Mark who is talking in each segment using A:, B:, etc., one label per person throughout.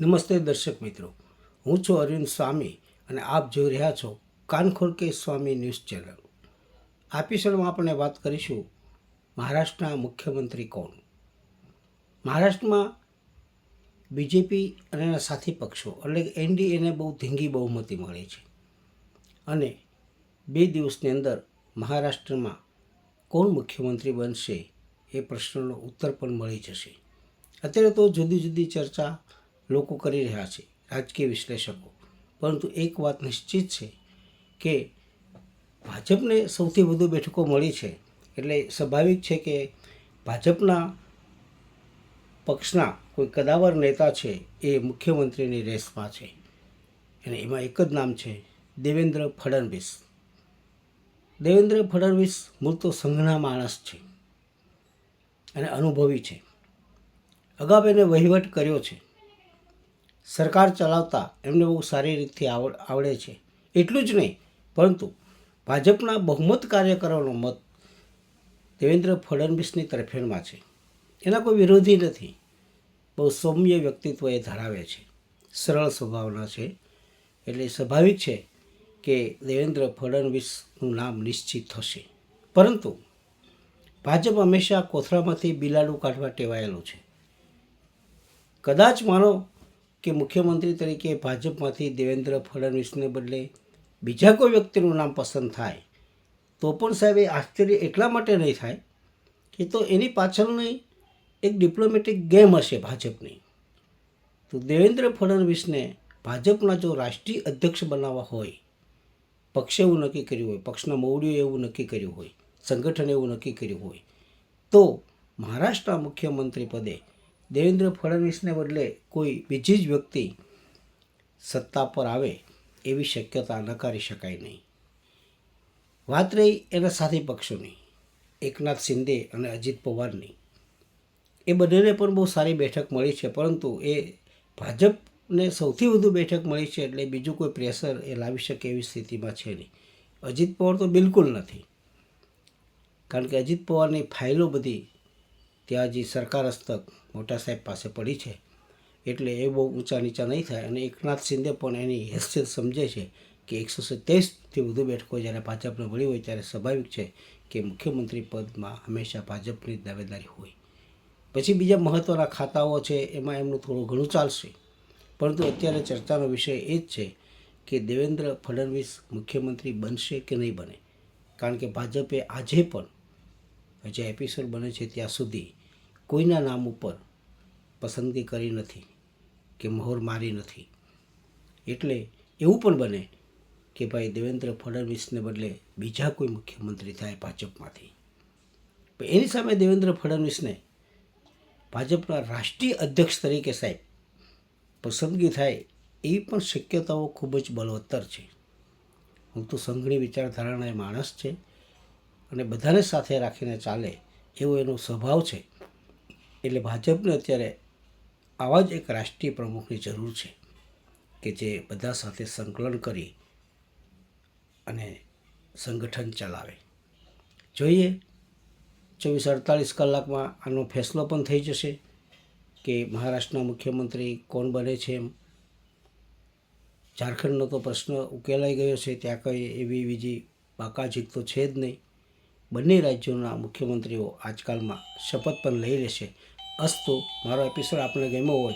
A: નમસ્તે દર્શક મિત્રો. હું છું અરવિંદ સ્વામી અને આપ જોઈ રહ્યા છો કાનખોર કે સ્વામી ન્યૂઝ ચેનલ. આ એપિસોડમાં આપણે વાત કરીશું મહારાષ્ટ્રના મુખ્યમંત્રી કોણ? મહારાષ્ટ્રમાં બીજેપી અને એના સાથી પક્ષો એટલે એનડીએને બહુ ધીંગી બહુમતી મળી છે. અને બે દિવસની અંદર મહારાષ્ટ્રમાં કોણ મુખ્યમંત્રી બનશે એ પ્રશ્નનો ઉત્તર પણ મળી જશે. અત્યારે તો જુદી જુદી ચર્ચા લોકો કરી રહ્યા છે, રાજકીય વિશ્લેષકો. પરંતુ એક વાત નિશ્ચિત છે કે ભાજપને સૌથી વધુ બેઠકો મળી છે એટલે સ્વાભાવિક છે કે ભાજપના પક્ષના કોઈ કદાવર નેતા છે એ મુખ્યમંત્રીની રેસમાં છે. અને એમાં એક જ નામ છે દેવેન્દ્ર ફડણવીસ. દેવેન્દ્ર ફડણવીસ મૂળ તો સંઘના માણસ છે અને અનુભવી છે. અગાઉ એને વહીવટ કર્યો છે. સરકાર ચલાવતા એમને બહુ સારી રીતથી આવડ, આવડે છે. એટલું જ નહીં, પરંતુ ભાજપના બહુમત કાર્યકરોનો મત દેવેન્દ્ર ફડણવીસની તરફેણમાં છે. એના કોઈ વિરોધી નથી. બહુ સૌમ્ય વ્યક્તિત્વ એ ધરાવે છે. સરળ સ્વભાવના છે. એટલે સ્વાભાવિક છે કે દેવેન્દ્ર ફડણવીસનું નામ નિશ્ચિત થશે. પરંતુ ભાજપ હંમેશા કોથળામાંથી બિલાડું કાઢવા ટેવાયેલું છે. કદાચ માનો કે મુખ્યમંત્રી તરીકે ભાજપમાંથી દેવેન્દ્ર ફડણવીસને બદલે બીજા કોઈ વ્યક્તિનું નામ પસંદ થાય, તો પણ સાહેબ એ આશ્ચર્ય એટલા માટે નહીં થાય કે તો એની પાછળની એક ડિપ્લોમેટિક ગેમ હશે ભાજપની. તો દેવેન્દ્ર ફડણવીસને ભાજપના જો રાષ્ટ્રીય અધ્યક્ષ બનાવવા હોય, પક્ષે એવું નક્કી કર્યું હોય, પક્ષના મૌડીએ એવું નક્કી કર્યું હોય, સંગઠને એવું નક્કી કર્યું હોય, તો મહારાષ્ટ્રના મુખ્યમંત્રી પદે દેવેન્દ્ર ફડણવીસને બદલે કોઈ બીજી જ વ્યક્તિ સત્તા પર આવે એવી શક્યતા નકારી શકાય નહીં. વાત રહી એના સાથી પક્ષોની, એકનાથ શિંદે અને અજીત પવારની. એ બંનેને પણ બહુ સારી બેઠક મળી છે, પરંતુ એ ભાજપને સૌથી વધુ બેઠક મળી છે એટલે બીજું કોઈ પ્રેશર એ લાવી શકે એવી સ્થિતિમાં છે નહીં. અજીત પવાર તો બિલકુલ નથી. કારણ કે અજીત પવારની ફાઇલો બધી ત્યાં જે સરકાર હસ્તક મોટા સાહેબ પાસે પડી છે, એટલે એ બહુ ઊંચા નીચા નહીં થાય. અને એકનાથ શિંદે પણ એની હેસિયત સમજે છે કે એકસો સત્યાવીસથી વધુ બેઠકો જ્યારે ભાજપને મળી હોય ત્યારે સ્વાભાવિક છે કે મુખ્યમંત્રી પદમાં હંમેશા ભાજપની દાવેદારી હોય. પછી બીજા મહત્ત્વના ખાતાઓ છે, એમાં એમનું થોડું ઘણું ચાલશે. પરંતુ અત્યારે ચર્ચાનો વિષય એ જ છે કે દેવેન્દ્ર ફડણવીસ મુખ્યમંત્રી બનશે કે નહીં બને? કારણ કે ભાજપે આજે પણ જે એપિસોડ બને છે ત્યાં સુધી કોઈના નામ ઉપર પસંદગી કરી નથી કે મહોર મારી નથી. એટલે એવું પણ બને કે ભાઈ દેવેન્દ્ર ફડણવીસને બદલે બીજા કોઈ મુખ્યમંત્રી થાય ભાજપમાંથી. એની સામે દેવેન્દ્ર ફડણવીસને ભાજપના રાષ્ટ્રીય અધ્યક્ષ તરીકે સાહેબ પસંદગી થાય એવી પણ શક્યતાઓ ખૂબ જ બળવત્તર છે. હું તો સંઘણી વિચારધારાના માણસ છે. અને બધાને સાથે રાખીને ચાલે એવો એનો સ્વભાવ છે. એટલે ભાજપને અત્યારે આવા જ એક રાષ્ટ્રીય પ્રમુખની જરૂર છે કે જે બધા સાથે સંકલન કરી અને સંગઠન ચલાવે. જોઈએ, ચોવીસ અડતાલીસ કલાકમાં આનો ફેસલો પણ થઈ જશે કે મહારાષ્ટ્રના મુખ્યમંત્રી કોણ બને છે એમ. ઝારખંડનો તો પ્રશ્ન ઉકેલાઈ ગયો છે, ત્યાં કંઈ એવી બીજી બાકાજીત તો છે જ નહીં. બંને રાજ્યોના મુખ્યમંત્રીઓ આજકાલમાં શપથ પણ લઈ લેશે. અસ્તુ, મારો એપિસોડ આપને ગમ્યો હોય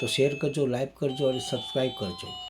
A: તો શેર કરજો લાઈક કરજો અને સબસ્ક્રાઈબ કરજો.